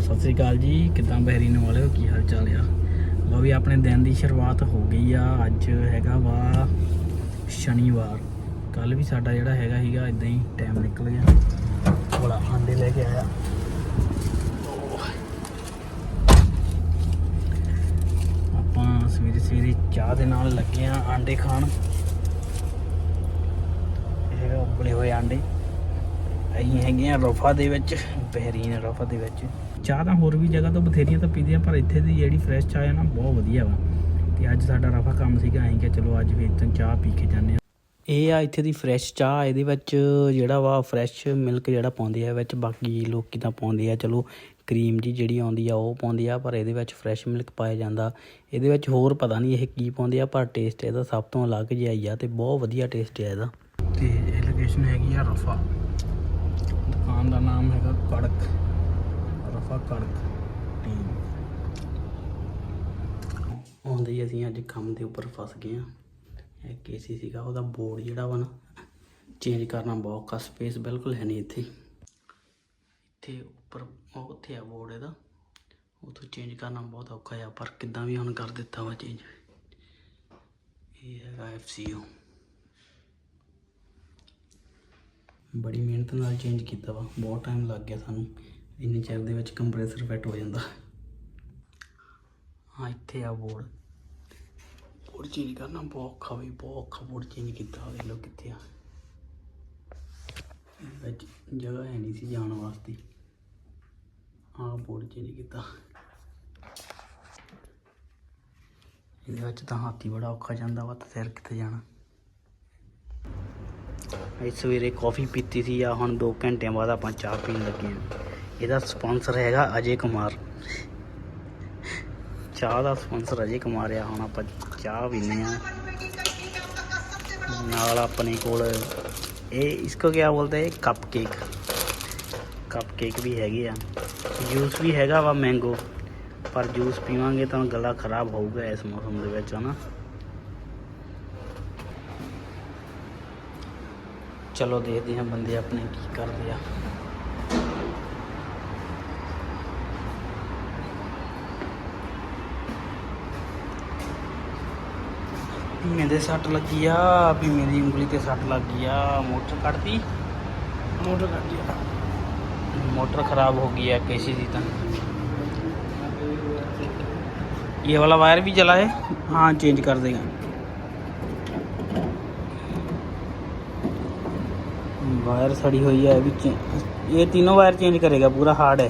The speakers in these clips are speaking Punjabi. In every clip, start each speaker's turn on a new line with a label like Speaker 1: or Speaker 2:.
Speaker 1: ਸਤਿ ਸ੍ਰੀ ਅਕਾਲ ਜੀ। ਕਿਦਾਂ ਬਹਿਰੀਨ ਵਾਲਿਓ ਕੀ ਹਾਲ ਚਾਲ ਆ? ਲੋ ਵੀ ਆਪਣੇ ਦਿਨ ਦੀ ਸ਼ੁਰੂਆਤ ਹੋ ਗਈ ਆ। ਅੱਜ ਹੈਗਾ ਵਾ ਸ਼ਨੀਵਾਰ। ਕੱਲ ਵੀ ਸਾਡਾ ਜਿਹੜਾ ਹੈਗਾ ਸੀਗਾ ਇਦਾਂ ਹੀ ਟਾਈਮ ਨਿਕਲ ਗਿਆ। ਬੜਾ ਆਂਡੇ ਲੈ ਕੇ ਆਇਆ। ਆਪਾਂ ਸਵੇਰੇ ਸਵੇਰੇ ਚਾਹ ਦੇ ਨਾਲ ਲੱਗੇ ਆ ਆਂਡੇ ਖਾਣ। ਇਹ ਹੈਗਾ ਉਬਲੇ ਹੋਏ ਆਂਡੇ। ਅਸੀਂ ਹੈਗੇ ਆ ਰਫਾ ਦੇ ਵਿੱਚ, ਬਹਿਰੀਨ ਰਫਾ ਦੇ ਵਿੱਚ। ਚਾਹ ਤਾਂ ਹੋਰ ਵੀ ਜਗ੍ਹਾ ਤੋਂ ਬਥੇਰੀਆਂ ਤਾਂ ਪੀਦੇ ਆ, ਪਰ ਇੱਥੇ ਦੀ ਜਿਹੜੀ ਫਰੈਸ਼ ਚਾਹ ਆ ਨਾ, ਬਹੁਤ ਵਧੀਆ ਵਾ। ਤੇ ਅੱਜ ਸਾਡਾ ਰਫਾ ਕੰਮ ਸੀਗਾ, ਅਸੀਂ ਕਿ ਚਲੋ ਅੱਜ ਵੀ ਇੱਥੋਂ ਚਾਹ ਪੀ ਕੇ ਜਾਂਦੇ ਆ ਇਹ ਆ ਇੱਥੇ ਦੀ ਫਰੈਸ਼ ਚਾਹ, ਇਹਦੇ ਵਿੱਚ ਜਿਹੜਾ ਵਾ ਫਰੈਸ਼ ਮਿਲਕ ਜਿਹੜਾ ਪਾਉਂਦੇ ਆ, ਵਿੱਚ ਬਾਕੀ ਲੋਕੀ ਤਾਂ ਪਾਉਂਦੇ ਆ, ਚਲੋ ਕਰੀਮ ਜੀ ਜਿਹੜੀ ਆਉਂਦੀ ਆ, ਉਹ ਪਾਉਂਦੀ ਆ, ਪਰ ਇਹਦੇ ਵਿੱਚ ਫਰੈਸ਼ ਮਿਲਕ ਪਾਇਆ ਜਾਂਦਾ। ਇਹਦੇ ਵਿੱਚ ਹੋਰ ਪਤਾ ਨਹੀਂ ਇਹ ਕੀ ਪਾਉਂਦੇ ਆ, ਪਰ ਟੇਸਟ ਇਹਦਾ ਸਭ ਤੋਂ ਅਲੱਗ ਜਿਹਾ ਹੀ ਆ, ਤੇ ਬਹੁਤ ਵਧੀਆ ਟੇਸਟ ਆ ਇਹਦਾ। ਤੇ ਇਹ ਲੋਕੇਸ਼ਨ ਹੈਗੀ ਆ ਰਫਾ। ਦੁਕਾਨ ਦਾ ਨਾਮ ਹੈਗਾ ਕੜਕ। ਰਫਾ ਕੜਕ ਟੀਮ ਆਉਂਦੇ ਹੀ ਅਸੀਂ ਅੱਜ ਕੰਮ ਦੇ ਉੱਪਰ ਫਸ ਗਏ ਆ ਇਹ ਕੇਸੀ ਸੀਗਾ, ਉਹਦਾ ਬੋਰਡ ਜਿਹੜਾ ਵਾ ਨਾ ਚੇਂਜ ਕਰਨਾ ਬਹੁਤ ਔਖਾ ਸਪੇਸ ਬਿਲਕੁਲ ਹੈ ਨਹੀਂ ਇੱਥੇ। ਇੱਥੇ ਉੱਪਰ ਉੱਥੇ ਆ ਬੋਰਡ ਇਹਦਾ। ਉਥੋਂ ਚੇਂਜ ਕਰਨਾ ਬਹੁਤ ਔਖਾ ਆ, ਪਰ ਕਿੱਦਾਂ ਵੀ ਹੁਣ ਕਰ ਦਿੱਤਾ ਵਾ ਚੇਂਜ ਇਹ ਹੈਗਾ ਐਫਸੀਓ ਬੜੀ ਮਿਹਨਤ ਨਾਲ ਚੇਂਜ ਕੀਤਾ ਵਾ, ਬਹੁਤ ਟਾਈਮ ਲੱਗ ਗਿਆ ਸਾਨੂੰ। ਇੰਨੇ ਚਿਰ ਦੇ ਵਿੱਚ ਕੰਪਰੈਸਰ ਫਿੱਟ ਹੋ ਜਾਂਦਾ। ਹਾਂ, ਇੱਥੇ ਆ ਬੋਰਡ ਬੋਰਡ ਚੇਂਜ ਕਰਨਾ ਬਹੁਤ ਔਖਾ ਵੀ, ਬਹੁਤ ਔਖਾ ਬੋਰਡ ਚੇਂਜ ਕੀਤਾ ਹੋਵੇ ਲੋ ਕਿੱਥੇ ਆ। ਇਹਦੇ ਵਿੱਚ ਜਗ੍ਹਾ ਹੈ ਨਹੀਂ ਸੀ ਜਾਣ ਵਾਸਤੇ। ਆਹ ਬੋਰਡ ਚੇਂਜ ਕੀਤਾ। ਇਹਦੇ ਵਿੱਚ ਤਾਂ ਹਾਥੀ ਬੜਾ ਔਖਾ ਜਾਂਦਾ ਵਾ, ਤਾਂ ਸਿਰ ਕਿੱਥੇ ਜਾਣਾ। ਅੱਜ ਸਵੇਰੇ ਕਾਫੀ ਪੀਤੀ ਸੀ ਆ ਹੁਣ 2 ਘੰਟਿਆਂ ਬਾਅਦ ਆਪਾਂ ਚਾਹ ਪੀਣ ਲੱਗੇ ਹਾਂ। ਇਹਦਾ ਸਪਾਂਸਰ ਹੈਗਾ ਅਜੇ ਕੁਮਾਰ। ਚਾਹ ਦਾ ਸਪਾਂਸਰ ਅਜੇ ਕੁਮਾਰ ਆ, ਹੁਣ ਆਪਾਂ ਚਾਹ ਪੀਨੇ ਆ ਨਾਲ ਆਪਣੇ ਕੋਲ ਇਹ ਇਸਕੋ ਕੀ ਬੋਲਦੇ ਹੈ ਕੱਪ ਕੇਕ ਕੱਪ ਕੇਕ ਵੀ ਹੈਗੇ ਆ। ਜੂਸ ਵੀ ਹੈਗਾ ਵਾ ਮੈਂਗੋ ਪਰ ਜੂਸ ਪੀਵਾਂਗੇ ਤਾਂ ਗਲਾ ਖਰਾਬ ਹੋਊਗਾ ਇਸ ਮੌਸਮ ਦੇ ਵਿੱਚ, ਹਨਾ? चलो दे दिया बंदे अपने की कर दिया। मेरे सट लग गया अभी मेरी उंगली के सट लग गया। मोटर काट दी? मोटर काट दिया। मोटर खराब हो गया कैसी जीतन ये वाला वायर भी जला है? हाँ चेंज कर देगा। वायर सड़ी हुई है अभी ये तीनों वायर चेंज करेगा पूरा हार्ड है।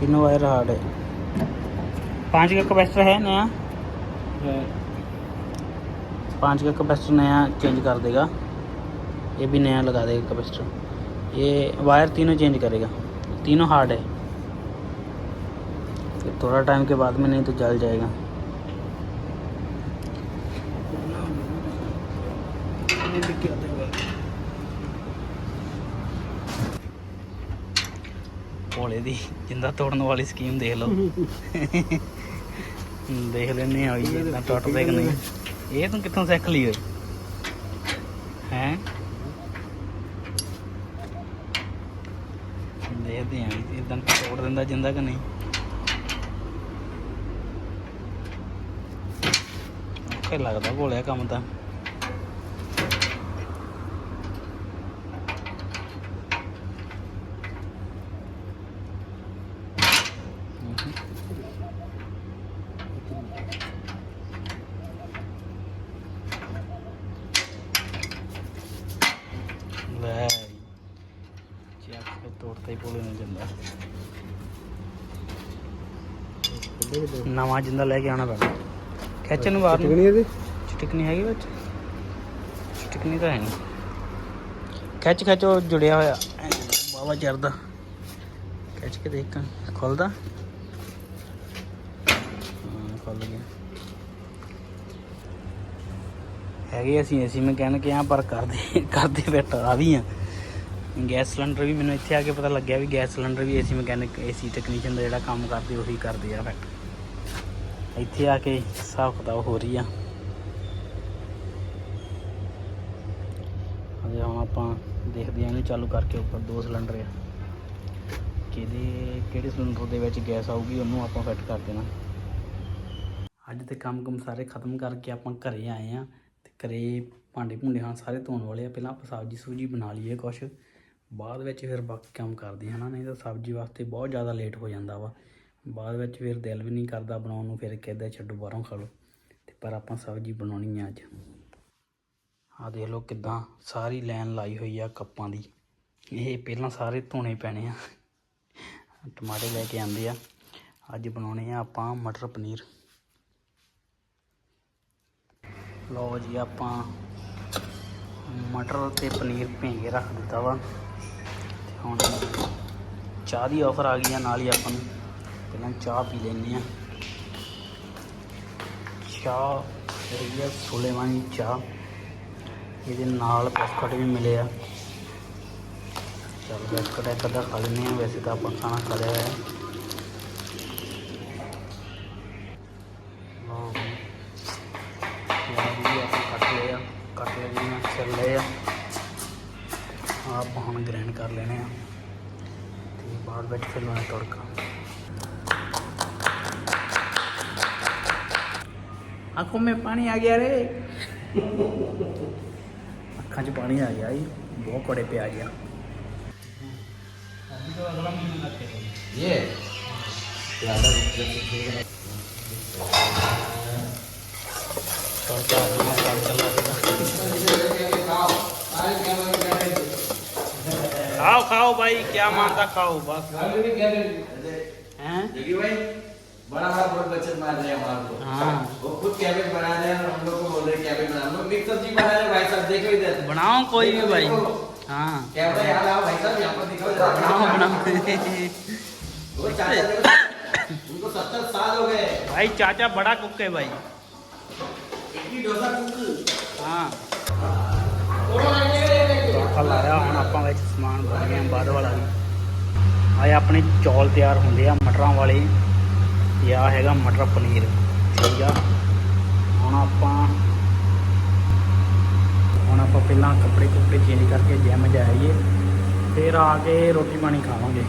Speaker 1: तीनों वायर हार्ड है। पाँच का कैपेसिटर है नया? पाँच का कैपेसिटर नया चेंज कर देगा। ये भी नया लगा देगा कैपेसिटर ये वायर तीनों चेंज करेगा। तीनों हार्ड है। थोड़ा टाइम के बाद में नहीं तो जल जाएगा। ਭੋਲੇ ਦੀ, ਜਿੰਦਾ ਤੋੜਨ ਵਾਲੀ ਸਕੀਮ ਦੇਖ ਲਓ। ਦੇਖ ਲੈਨੇ ਆ ਵੀ ਇਦਾਂ ਟੁੱਟਦੇ ਕਿ ਨਹੀਂ। ਇਹ ਤੂੰ ਕਿੱਥੋਂ ਸਿੱਖ ਲਈ ਓਏ? ਹੈ? ਦੇਖਦੇ ਆਂ ਇਦਾਂ ਤੋੜ ਦਿੰਦਾ ਜਿੰਦਾ ਕਿ ਨਹੀਂ। ਔਖਾ ਲੱਗਦਾ ਭੋਲਿਆ ਕੰਮ ਤਾਂ ਲੈ ਚੱਕ ਕੇ ਤੋੜਤਾ ਹੀ ਨੂੰ ਜਿੰਦਾ। ਨਵਾਂ ਜਿੰਦਾ ਲੈ ਕੇ ਆਉਣਾ ਪੈਣਾ। ਖਿੱਚਣ ਨੂੰ ਬਾਹਰ ਨੂੰ।
Speaker 2: ਟਿਕਣੀ ਇਹਦੇ?
Speaker 1: ਚਟਕਣੀ ਹੈਗੀ ਵਿੱਚ। ਚਟਕਣੀ ਤਾਂ ਹੈ ਨਹੀਂ। ਖਿੱਚ ਖਿੱਚ ਉਹ ਜੁੜਿਆ ਹੋਇਆ। ਬਾਵਾ ਚਰਦਾ। ਖਿੱਚ ਕੇ ਦੇਖ ਖੁੱਲਦਾ? ਖੁੱਲ ਗਿਆ। ਹੈਗੇ ਅਸੀਂ ਅਸੀਂ ਮਕੈਨਿਕ ਆ ਪਰ ਕਰਦੇ ਕਰਦੇ ਬੈਠਾ ਆ ਵੀ ਆ। ਗੈਸ ਸਿਲੰਡਰ ਵੀ ਮੈਨੂੰ ਇੱਥੇ ਆ ਕੇ ਪਤਾ ਲੱਗਿਆ ਵੀ ਗੈਸ ਸਿਲੰਡਰ ਵੀ ਏਸੀ ਮਕੈਨਿਕ ਏਸੀ ਟੈਕਨੀਸ਼ੀਅਨ ਦਾ ਜਿਹੜਾ ਕੰਮ ਕਰਦੇ, ਉਹੀ ਕਰਦੇ ਆ ਫੈਕਟ ਇੱਥੇ ਆ ਕੇ ਹਿਸਾਬ ਕਿਤਾਬ ਹੋ ਰਹੀ ਆ। ਅਜੇ ਹੁਣ ਆਪਾਂ ਦੇਖਦੇ ਆਂ ਇਹਨੂੰ ਚਾਲੂ ਕਰਕੇ ਉੱਪਰ ਦੋ ਸਿਲੰਡਰ ਆ। ਕਿਹਦੇ, ਕਿਹੜੇ ਸਿਲੰਡਰ ਦੇ ਵਿੱਚ ਗੈਸ ਆਊਗੀ, ਉਹਨੂੰ ਆਪਾਂ ਫਿੱਟ ਕਰ ਦੇਣਾ। ਅੱਜ ਤੇ ਕੰਮ ਕੰਮ ਸਾਰੇ ਖਤਮ ਕਰਕੇ ਆਪਾਂ ਘਰੇ ਆਏ ਆ ਤੇ ਘਰੇ ਭਾਂਡੇ ਭੁੰਡੇ ਹਾਂ ਸਾਰੇ ਧੋਣ ਵਾਲੇ ਆ। ਪਹਿਲਾਂ ਆਪਾਂ ਸਬਜ਼ੀ ਸੂਜੀ ਬਣਾ ਲਈਏ ਕੁਛ। ਬਾਅਦ ਵਿੱਚ ਫਿਰ ਬਾਕੀ ਕੰਮ ਕਰਦੇ ਹਾਂ ਨਾ, ਨਹੀਂ ਤਾਂ ਸਬਜ਼ੀ ਵਾਸਤੇ ਬਹੁਤ ਜ਼ਿਆਦਾ ਲੇਟ ਹੋ ਜਾਂਦਾ ਵਾ। ਬਾਅਦ ਵਿੱਚ ਫਿਰ ਦਿਲ ਵੀ ਨਹੀਂ ਕਰਦਾ ਬਣਾਉਣ ਨੂੰ, ਫਿਰ ਕਹਿੰਦਾ ਛੱਡੋ, ਬਾਹਰੋਂ ਖਾ ਲਓ। ਤੇ ਪਰ ਆਪਾਂ ਸਬਜ਼ੀ ਬਣਾਉਣੀ ਆ ਅੱਜ। ਆ ਦੇਖ ਲਓ ਕਿਦਾਂ ਸਾਰੀ ਲਾਈਨ ਲਾਈ ਹੋਈ ਆ ਕੱਪਾਂ ਦੀ। ਇਹ ਪਹਿਲਾਂ ਸਾਰੇ ਧੋਣੇ ਪੈਣੇ ਆ। ਟਮਾਟੇ ਲੈ ਕੇ ਆਂਦੇ ਆ। ਅੱਜ ਬਣਾਉਣੇ ਆ ਆਪਾਂ ਮਟਰ ਪਨੀਰ। ਲਓ ਜੀ ਆਪਾਂ ਮਟਰ ਤੇ ਪਨੀਰ ਭੇਂ ਕੇ ਰੱਖ ਦਿੱਤਾ ਵਾ। ਹੁਣ ਚਾਹ ਦੀ ਆਫਰ ਆ ਗਈ ਆ, ਨਾਲ ਹੀ ਆਪਾਂ ਨੂੰ। ਪਹਿਲਾਂ ਚਾਹ ਪੀ ਲੈਂਦੇ ਆ ਚਾਹ ਜਿਹੜੀ ਆ ਸੁਲੇਮਾਨੀ ਚਾਹ। ਇਹਦੇ ਨਾਲ ਬਿਸਕੁਟ ਵੀ ਮਿਲੇ ਆ। ਚਲ ਬਿਸਕਟ ਇੱਕ ਅੱਧਾ ਖਾ ਲੈਂਦੇ ਆ ਵੈਸੇ ਤਾਂ ਆਪਾਂ ਖਾਣਾ ਖਾ ਲਿਆ ਹੈ ਲਓ ਜੀ ਪਿਆਜ਼ ਵੀ ਆਪਾਂ ਕੱਟ ਲਏ ਆ ਕੱਟ ਲਏ ਜੀ ਛਿੱਲ ਲਏ ਆ ਆਹ ਆਪਾਂ ਹੁਣ ਗ੍ਰਾਈਂਡ ਕਰ ਲੈਣੇ ਆ ਤੇ ਬਾਅਦ ਵਿੱਚ ਫਿਰ ਲਾਉਣਾ ਤੜਕਾ आंखों में पानी आ गया रे ਅੱਖਾਂ 'ਚ ਪਾਣੀ ਆ ਗਿਆ ਜੀ ਬਹੁਤ ਕੜੇ ਪਿਆ ਗਿਆ ਅਭੀ ਤਾਂ ਅਗਲਾ ਮਹੀਨਾ ਲੱਗੇਗਾ
Speaker 2: ये
Speaker 1: खाओ भाई क्या मानता खाओ बस। हैं?
Speaker 2: बड़ा बड़ा बहुत बचत मार रहे हैं। हमारे को
Speaker 1: हाँ
Speaker 2: वो खुद कैबेज बना रहे हैं और हम लोग को बोल रहे हैं कैबेज बना लोग मिक्स सब्ज़ी बना रहे हैं भाई साहब देखो इधर
Speaker 1: बनाओ कोई भी भाई। हाँ।
Speaker 2: कैमरा यहाँ लाओ भाई साहब यहाँ पर दिखाओ
Speaker 1: बनाओ। बनाओ।
Speaker 2: वो चाचा उनको सत्तर साल हो गए
Speaker 1: भाई चाचा बड़ा कुक है भाई।
Speaker 2: इडली डोसा कुक।
Speaker 1: ਹਾਂ ਤੜਕਾ ਲਾਇਆ ਹੁਣ ਆਪਾਂ ਵਿੱਚ ਸਮਾਨ ਬਣ ਗਿਆ ਬਾਅਦ ਵਾਲਾ ਵੀ। ਆਏ ਆਪਣੇ ਚੌਲ ਤਿਆਰ ਹੁੰਦੇ ਆ, ਮਟਰਾਂ ਵਾਲੇ। ਤੇ ਆ ਹੈਗਾ ਮਟਰ ਪਨੀਰ। ਠੀਕ ਆ। ਹੁਣ ਆਪਾਂ ਹੁਣ ਆਪਾਂ ਪਹਿਲਾਂ ਕੱਪੜੇ ਕੁੱਪੜੇ ਚੇਂਜ ਕਰਕੇ ਜਿਮ ਜਾਈਏ ਫਿਰ ਆ ਕੇ ਰੋਟੀ ਪਾਣੀ ਖਾਵਾਂਗੇ।